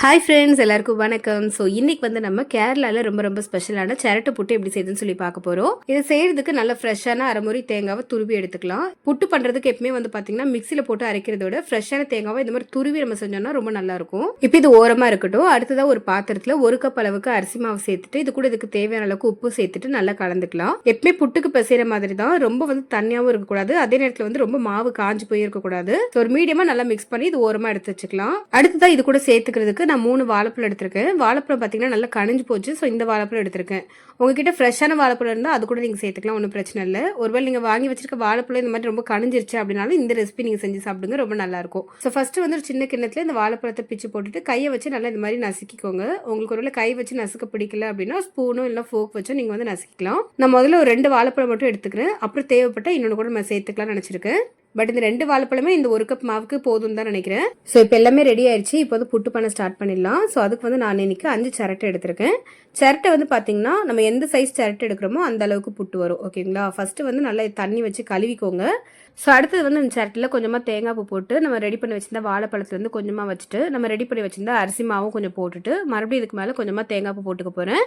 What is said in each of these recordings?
Hi friends எல்லாருக்கும் வணக்கம். So இன்னைக்கு வந்து நம்ம கேரளாவில் ரொம்ப ரொம்ப ஸ்பெஷலான சிரட்டை புட்டு எப்படி செய்யுதுன்னு சொல்லி பார்க்க போகிறோம் இதை செய்யறதுக்கு நல்ல ஃப்ரெஷ்ஷான அரைமுறை தேங்காவை துருவி எடுத்துக்கலாம். புட்டு பண்ணுறதுக்கு எப்பவுமே வந்து பார்த்தீங்கன்னா மிக்சியில் போட்டு அரைக்கிறத விட ஃப்ரெஷ்ஷான தேங்காவை இந்த மாதிரி துருவி நம்ம செஞ்சோம்னா ரொம்ப நல்லா இருக்கும். இப்போ இது ஓரமாக இருக்கட்டும். அடுத்ததாக ஒரு பாத்திரத்தில் ஒரு கப் அளவுக்கு அரிசி மாவு சேர்த்துட்டு இது கூட இதுக்கு தேவையான அளவுக்கு உப்பு சேர்த்துட்டு நல்லா கலந்துக்கலாம். எப்பவுமே புட்டுக்கு பிசைகிற மாதிரி தான். ரொம்ப வந்து தண்ணியாகவும் இருக்கக்கூடாது. அதே நேரத்தில் வந்து ரொம்ப மாவு காஞ்சு போய் இருக்கக்கூடாது ஸோ ஒரு மீடியமாக நல்லா மிக்ஸ் பண்ணி இது ஓரமாக எடுத்து வச்சுக்கலாம். அடுத்ததாக இது கூட சேர்த்துக்கிறதுக்கு நான் மூணு வாழைப்பழம் எடுத்திருக்கேன். வாழைப்பழம் பார்த்தீங்கன்னா நல்லா கணிஞ்சு போச்சு. ஸோ இந்த வாழைப்பழம் எடுத்திருக்கேன். உங்ககிட்ட ஃப்ரெஷ்ஷான வாழைப்பழம் இருந்தால் அது கூட நீங்கள் சேர்த்துக்கலாம். ஒன்றும் பிரச்சனை இல்லை. ஒருவேளை நீங்கள் வாங்கி வச்சிருக்க வாழைப்பழம் இந்த மாதிரி ரொம்ப கணிஞ்சிருச்சு அப்படின்னாலும் இந்த ரெசிபி நீங்கள் செஞ்சு சாப்பிடுங்க. ரொம்ப நல்லாயிருக்கும். ஸோ ஃபஸ்ட்டு வந்து ஒரு சின்ன கிண்ணத்தில் இந்த வாழைப்பழத்தை பிச்சு போட்டுட்டு கையை வச்சு நல்லா இந்த மாதிரி நசுக்கிக்கோங்க. உங்களுக்கு ஒருவேளை கை வச்சு நசுக்க பிடிக்கல அப்படின்னா ஸ்பூனும் இல்லை ஃபோக் வச்சோ நீங்கள் வந்து நசுக்கிக்கலாம். நான் முதல்ல ஒரு ரெண்டு வாழைப்பழம் மட்டும் எடுத்துக்கிறேன். அப்புறம் தேவைப்பட்ட இன்னொன்று கூட நம்ம சேர்த்துக்கலாம்னு நினச்சிருக்கேன். பட் இந்த ரெண்டு வாழைப்பழமே இந்த ஒரு கப் மாவுக்கு போதும் தான் நினைக்கிறேன். ஸோ இப்போ எல்லாமே ரெடி ஆயிடுச்சு இப்போ வந்து புட்டு பண்ண ஸ்டார்ட் பண்ணிடலாம். ஸோ அதுக்கு வந்து நான் இன்னைக்கு அஞ்சு சிரட்டை எடுத்திருக்கேன். சிரட்டை வந்து பார்த்தீங்கன்னா நம்ம எந்த சைஸ் சிரட்டை எடுக்கிறோமோ அந்த அளவுக்கு புட்டு வரும். ஓகேங்களா ஃபர்ஸ்ட் வந்து நல்லா தண்ணி வச்சு கழுவிக்கோங்க. ஸோ அடுத்தது வந்து இந்த சரட்டில் கொஞ்சமாக தேங்காய் பூ போட்டு நம்ம ரெடி பண்ணி வச்சிருந்த வாழைப்பழத்துலேருந்து கொஞ்சமாக வச்சுட்டு நம்ம ரெடி பண்ணி வச்சிருந்த அரிசி மாவும் கொஞ்சம் போட்டுட்டு மறுபடியும் இதுக்கு மேலே கொஞ்சமாக தேங்காய் பூ போட்டுக்க போகிறேன்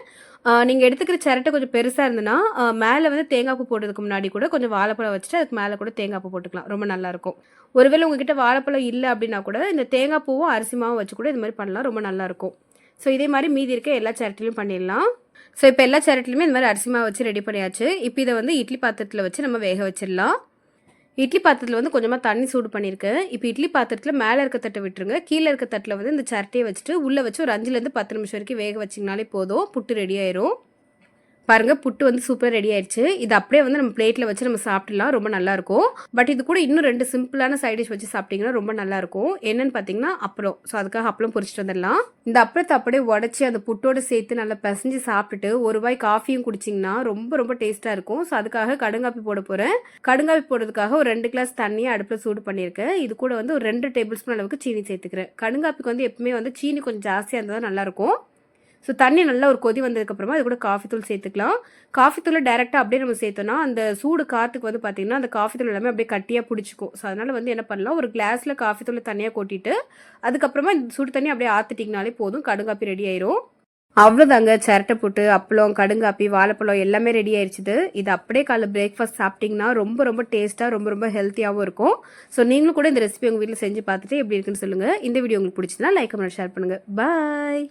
நீங்கள் எடுத்துக்கிற சிரட்டை கொஞ்சம் பெருசாக இருந்ததுன்னா மேலே வந்து தேங்காய் பூ போட்டதுக்கு முன்னாடி கூட கொஞ்சம் வாழைப்பழம் வச்சுட்டு அதுக்கு மேலே கூட தேங்காய் பூ போட்டுக்கலாம். ரொம்ப நல்லாயிருக்கும் ஒருவேளை உங்ககிட்ட வாழைப்பழம் இல்லை அப்படின்னா கூட இந்த தேங்காய் பூவும் அரிசி மாவும் வச்சு கூட இது மாதிரி பண்ணலாம் ரொம்ப நல்லாயிருக்கும் ஸோ இதே மாதிரி மீதி இருக்க எல்லா சேரட்டிலையும் பண்ணிடலாம். ஸோ இப்போ எல்லா சேரட்டிலையுமே இந்த மாதிரி அரிசி மாவு வச்சு ரெடி பண்ணியாச்சு. இப்போ இதை வந்து இட்லி பாத்திரத்தில் வச்சு நம்ம வேக வச்சிடலாம். இட்லி பாத்திரத்தில் வந்து கொஞ்சமாக தண்ணி சூடு பண்ணியிருக்கேன் இப்போ இட்லி பாத்திரத்தில் மேலே இருக்க தட்டை விட்டுருங்க. கீழே இருக்க தட்டில் வந்து இந்த சரட்டையை வச்சுட்டு உள்ளே வச்சு ஒரு அஞ்சுலேருந்து பத்து நிமிஷம் வரைக்கும் வேக வச்சிங்கனாலே போதும். புட்டு ரெடி ஆயிரும். பாருங்க புட்டு வந்து சூப்பராக ரெடி ஆயிடுச்சு. இது அப்படியே வந்து நம்ம பிளேட்டில் வச்சு நம்ம சாப்பிடலாம் ரொம்ப நல்லா இருக்கும் பட் இது கூட இன்னும் ரெண்டு சிம்பிளான சைட் டிஷ் வச்சு சாப்பிட்டீங்கன்னா ரொம்ப நல்லா இருக்கும் என்னன்னு பார்த்தீங்கன்னா அப்புறம் ஸோ அதுக்காக அப்பளம் பொரிச்சிட்டு வந்துடலாம். இந்த அப்பளத்தை அப்படியே உடச்சி அந்த புட்டோட சேர்த்து நல்லா பிசைஞ்சு சாப்பிட்டுட்டு ஒரு வாய் காஃபியும் குடிச்சிங்கன்னா ரொம்ப ரொம்ப டேஸ்ட்டாக இருக்கும். ஸோ அதுக்காக கடுங்காப்பி போட போகிறேன் கடுங்காப்பி போடுறதுக்காக ஒரு ரெண்டு கிளாஸ் தண்ணியை அடுப்பில் சூடு பண்ணியிருக்கேன். இது கூட வந்து ஒரு ரெண்டு டேபிள் ஸ்பூன் அளவுக்கு சீனி சேர்த்துக்கிறேன். கடுங்காப்பிக்கு வந்து எப்பவுமே வந்து சீனி கொஞ்சம் ஜாஸ்தியாக இருந்தால் தான் நல்லாயிருக்கும். ஸோ தண்ணி நல்லா ஒரு கொதி வந்ததுக்கப்புறமா அது கூட காஃபி தூள் சேர்த்துக்கலாம். காஃபி தூளை டேரெக்டாக அப்படியே நம்ம சேர்த்தோம்னா அந்த சூடு காற்றுக்கு வந்து பார்த்திங்கன்னா அந்த காஃபி தூள் எல்லாமே அப்படியே கட்டியாக பிடிச்சிக்கும். ஸோ அதனால் வந்து என்ன பண்ணலாம் ஒரு கிளாஸில் காஃபி தூளை தனியாக கொட்டிட்டு அதுக்கப்புறமா இந்த சூடு தண்ணி அப்படியே ஆற்றிட்டிங்கனாலே போதும் கடுங்காப்பி ரெடி ஆயிரும். அவ்வளோதாங்க சிரட்டை போட்டு அப்பளம் கடுங்காப்பி வாழைப்பழம் எல்லாமே ரெடி ஆயிடுச்சுது இது அப்படியே காலைல பிரேக்ஃபாஸ்ட் சாப்பிட்டிங்கன்னா ரொம்ப ரொம்ப டேஸ்ட்டாக ரொம்ப ரொம்ப ஹெல்த்தியாகவும் இருக்கும். ஸோ நீங்களும் கூட இந்த ரெசிபி உங்கள் வீட்டில் செஞ்சு பார்த்துட்டு எப்படி இருக்குன்னு சொல்லுங்கள் இந்த வீடியோ உங்களுக்கு பிடிச்சதுன்னா லைக் பண்ணி ஷேர் பண்ணுங்கள் பாய்